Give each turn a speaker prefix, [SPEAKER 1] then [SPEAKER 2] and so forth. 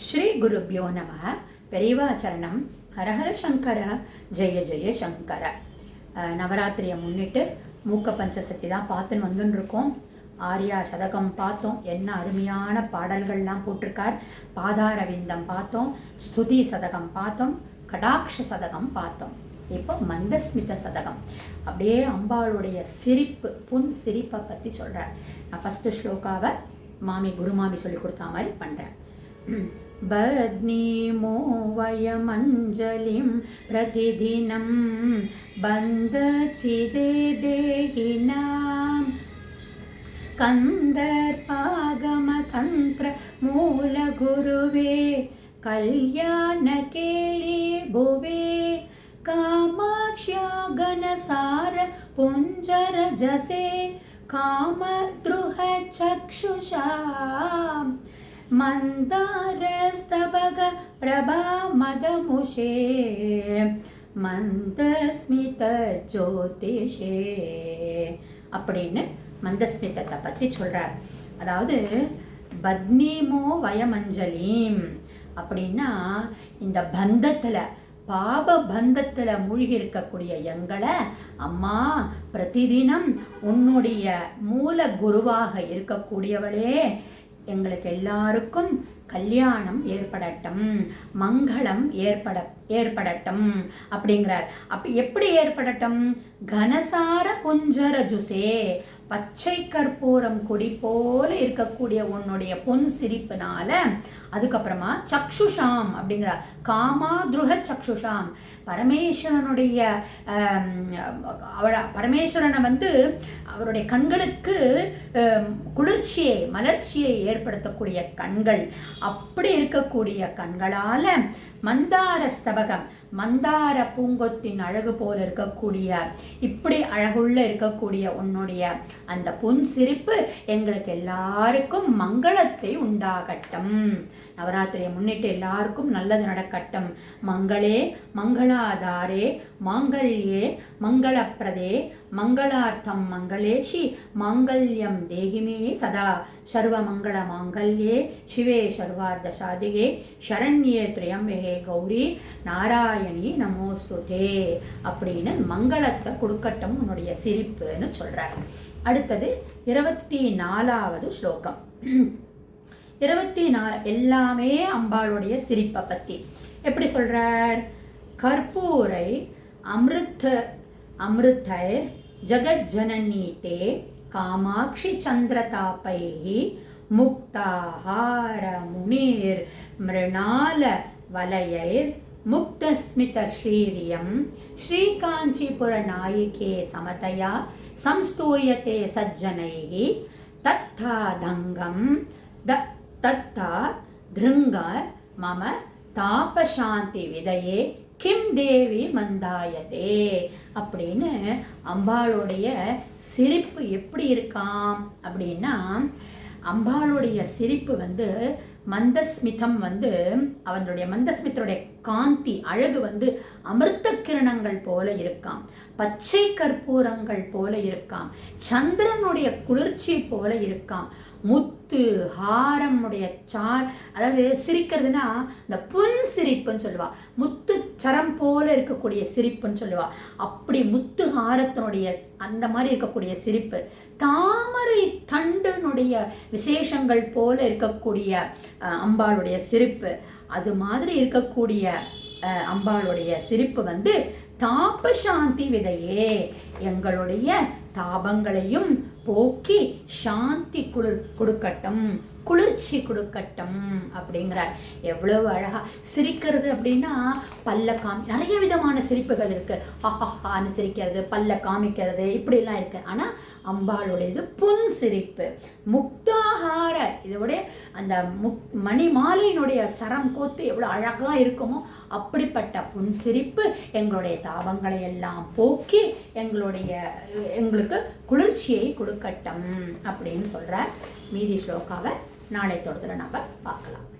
[SPEAKER 1] ஸ்ரீ குருபியோ நம. பெரியவாச்சரணம் ஹரஹர சங்கர. ஜெய ஜெய சங்கர. நவராத்திரியை முன்னிட்டு மூக்க பஞ்சசக்தி தான் பார்த்துன்னு வந்துன்னு இருக்கோம் ஆர்யா சதகம் பார்த்தோம். என்ன அருமையான பாடல்கள்லாம் போட்டிருக்கார். பாதாரவிந்தம் பார்த்தோம். ஸ்துதி சதகம் பார்த்தோம். கடாக்ஷ சதகம் பார்த்தோம். இப்போ மந்தஸ்மித சதகம். அப்படியே அம்பாளுடைய சிரிப்பு புன் சிரிப்பை பற்றி சொல்கிறார் நான் ஃபஸ்ட்டு ஸ்லோக்காவை மாமி குருமாமி சொல்லி கொடுத்தா மாதிரி பண்ணுறேன் बध्नीमो वयमञ्जलिं प्रतिदिनं बन्धचिदे देहिनां। कन्दर्पागमतन्त्रमूलगुरुवे कल्याणकेली भुवे कामाक्ष्या गणसार पुञ्जरजसे कामद्रुहचक्षुषा मन्दारस्तबग प्रभामदमुषे மந்தஸ்மித ஜோதிஷே அப்படின்னு மந்தஸ்மிதத்தை பற்றி சொல்கிறார் அதாவது பத்னிமோ வயமஞ்சலீம் அப்படின்னா இந்த பந்தத்தில் பாப பந்தத்தில் மூழ்கி இருக்கக்கூடிய எங்களை அம்மா பிரதிதினம் உன்னுடைய மூல குருவாக இருக்கக்கூடியவளே எங்களுக்கு எல்லாருக்கும் கல்யாணம் ஏற்படட்டும் மங்களம் ஏற்பட ஏற்படட்டும் அப்படிங்கிறார். அப்ப எப்படி ஏற்படட்டும்? கனசார புஞ்சர ஜுசே பச்சை கற்பூரம் கொடி போல இருக்கக்கூடிய உன்னுடைய பொன் சிரிப்பினால அதுக்கப்புறமா சக்ஷுஷாம் அப்படிங்கிற காமாதுருக சக்ஷுஷாம். பரமேஸ்வரனுடைய ஆம், பரமேஸ்வரனை வந்து அவருடைய கண்களுக்கு குளிர்ச்சியை மலர்ச்சியை ஏற்படுத்தக்கூடிய கண்கள். அப்படி இருக்கக்கூடிய கண்களால் மந்தார ஸ்தபகம் மந்தார பூங்கொத்தின் அழகு போல் இருக்கக்கூடிய இப்படி அழகுள்ள இருக்கக்கூடிய உன்னுடைய அந்த புன் சிரிப்பு எங்களுக்கு எல்லாருக்கும் மங்களத்தை உண்டாகட்டும். நவராத்திரியை முன்னிட்டு எல்லாருக்கும் நல்லது நடக்கட்டும். மங்களே மங்களாதாரே மாங்கல்யே மங்களப்பிரதே மங்களார்த்தம் மங்களேஷி மாங்கல்யம் தேகிமே சதா. சர்வமங்கள மாங்கல்யே சிவே சர்வார்த்த சாதிகே சரண்யே திரியம்பகே கௌரி நாராயணி நமோஸ்துதே அப்படின்னு மங்களத்தை கொடுக்கட்டும் உன்னுடைய சிரிப்புன்னு சொல்கிறார் அடுத்தது இருபத்தி நாலாவது ஸ்லோகம். இருபத்தி நாலு எல்லாமே அம்பாளுடைய சிரிப்பை பற்றி எப்படி சொல்றார் கற்பூரை அமிர்த அமிர்தைர் ஜகஜனனி தே காமாட்சி சந்திரதாபைः முக்தாஹார முனிர் மிருணால வலயைர் முக்தஸ்மித ஸ்ரீரியம் ஸ்ரீகாஞ்சிபுர நாயிகே சமதயா संस्तूयते सज्जनैः तत्था दङ्गं द तत्था धृङ्ग मम தாபசாந்தி விதையே கிம் தேவி மந்தாயதே அப்படின்னு அம்பாளுடைய சிரிப்பு எப்படி இருக்காம் அப்படின்னா அம்பாளுடைய சிரிப்பு வந்து மந்தஸ்மிதம் வந்து அவனுடைய மந்தஸ்மித்தருடைய காந்தி அழகு வந்து அமிர்த கிரணங்கள் போல இருக்காம் பச்சை கற்பூரங்கள் போல இருக்காம் சந்திரனுடைய குளிர்ச்சி போல இருக்காம் முத்து ஹாரமுடைய சார் அதாவது சிரிக்கிறதுனா இந்த புன் சிரிப்புன்னு சொல்லுவா. முத்து சரம் போல இருக்கக்கூடிய சிரிப்புன்னு சொல்லுவா. அப்படி முத்து ஹாரத்தினுடைய அந்த மாதிரி இருக்கக்கூடிய சிரிப்பு. தாமரை தண்டனுடைய விசேஷங்கள் போல இருக்கக்கூடிய அம்பாளுடைய சிரிப்பு. அது மாதிரி இருக்கக்கூடிய அஹ், அம்பாளுடைய சிரிப்பு வந்து தாபசாந்தி விதையே. எங்களுடைய தாபங்களையும் போக்கி சாந்தி குளிர் கொடுக்கட்டும். குளிர்ச்சி கொடுக்கட்டும் அப்படிங்கிறார். எவ்வளவு அழகா. சிரிக்கிறது அப்படின்னா பல்ல காமி நிறைய விதமான சிரிப்புகள் இருக்கு. ஹஹான்னு சிரிக்கிறது பல்ல காமிக்கிறது இப்படிலாம் இருக்கு. ஆனா அம்பாளுடையது புன் சிரிப்பு. முக்தாகார இதோடைய அந்த முக் மணி மாலையினுடைய சரம் கோத்து எவ்வளோ அழகா இருக்குமோ அப்படிப்பட்ட புன் சிரிப்பு எங்களுடைய தாபங்களை எல்லாம் போக்கி எங்களுடைய எங்களுக்கு குளிர்ச்சியை கொடுக்கட்டும் அப்படின்னு சொல்றார். மீதி ஸ்லோக்காவை நாளை தொடர்ந்து நம்ம பார்க்கலாம்.